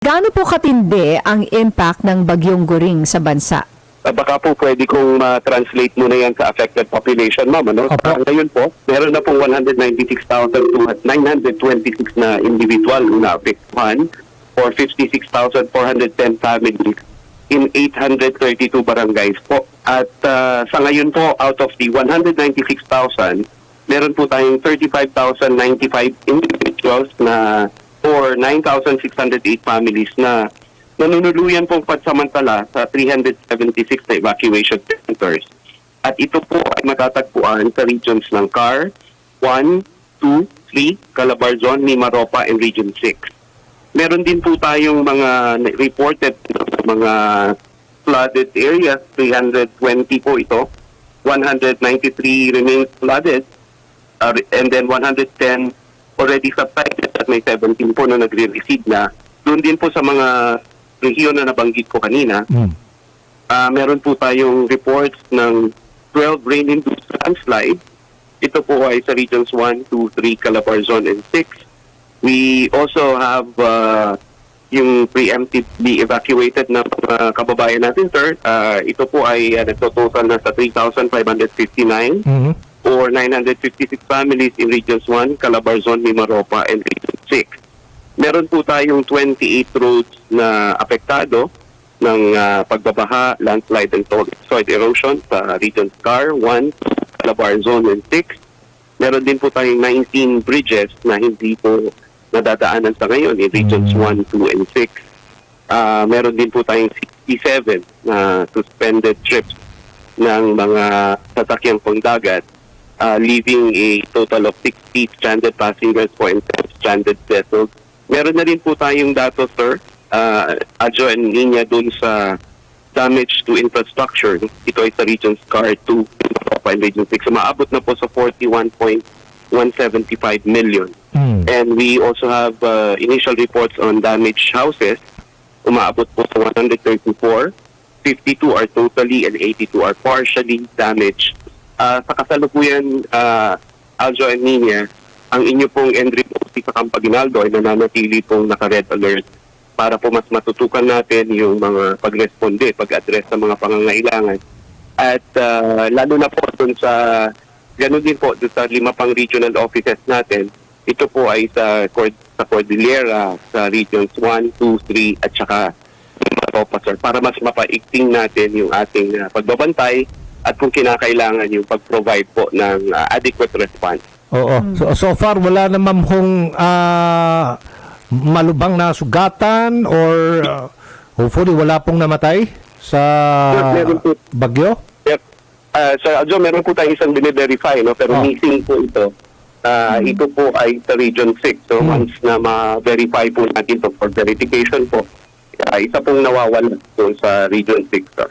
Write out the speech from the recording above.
Gaano po katindi ang impact ng bagyong guring sa bansa? Ah, baka po pwede kong ma-translate muna yan sa affected population, ma'am. Ano? Opo. Ah, ngayon po, meron na pong 196,926 na individual na naapektuhan or 56,410 families in 832 barangays po. At ah, sa ngayon po, out of the 196,000, meron po tayong 35,095 individuals na or 9,608 families na nanunuluyan pong pansamantala sa 376 na evacuation centers. At ito po ay matatagpuan sa regions ng CAR 1, 2, 3, Calabarzon, Mimaropa, and Region 6. Meron din po tayong mga reported mga flooded areas, 320 po ito. 193 remain flooded uh, and then 110 already subsided at may 17 po na nagre-recede na. Doon din po sa mga rehiyon na nabanggit ko kanina, Mm. Ah, meron po tayong reports ng 12 rain-induced landslide. Ito po ay sa regions 1, 2, 3, Calabarzon, and 6. We also have uh, yung preemptively evacuated na mga kababayan natin, sir. Ah, ito po ay uh, nagtototal na sa 3,559 Mhm. or 956 families in Regions 1, Calabarzon, Mimaropa, and 6. Meron po tayong 28 roads na apektado ng ah, pagbabaha, landslide, and soil erosion sa Regions CAR 1, Calabarzon, and 6. Meron din po tayong 19 bridges na hindi po nadadaanan sa ngayon in Regions 1, 2, and 6. Ah, meron din po tayong 67 na suspended trips ng mga sasakyang pangdagat, uh, leaving a total of 60 stranded passengers po and 10 stranded vessels. Meron na rin po tayong datos, sir, uh, Adjo and Ninya dun sa damage to infrastructure. Ito ay sa Regions CAR 2 and Region 6. Maabot na po sa 41.175 million. Mm. And we also have uh, initial reports on damaged houses. Umaabot po sa 134. 52 are totally and 82 are partially damaged. Uh, sa kasalukuyan, uh, Aljo and Nina, ang inyo pong NREPOC sa Campaginaldo ay nananatili pong naka-red alert para po mas matutukan natin yung mga pag-responde, pag-address sa mga pangangailangan. At uh, lalo na po dun sa, ganoon din po dun sa lima pang regional offices natin, ito po ay sa, sa Cordillera, sa regions 1, 2, 3, at saka sir, para mas mapaigting natin yung ating uh, pagbabantay at kung kinakailangan yung pag-provide po ng uh, adequate response. Oo. So, so far, wala naman hong ah, malubang na sugatan or ah, hopefully wala pong namatay sa meron po. bagyo? Yep. Uh, Sir Aljo, meron po tayong isang bine-verify, no? pero Oh. missing po ito. Ah, Ito po ay sa Region 6. So Hmm. once na ma-verify po natin to for verification po, ah, isa pong nawawala doon sa Region 6. Sir.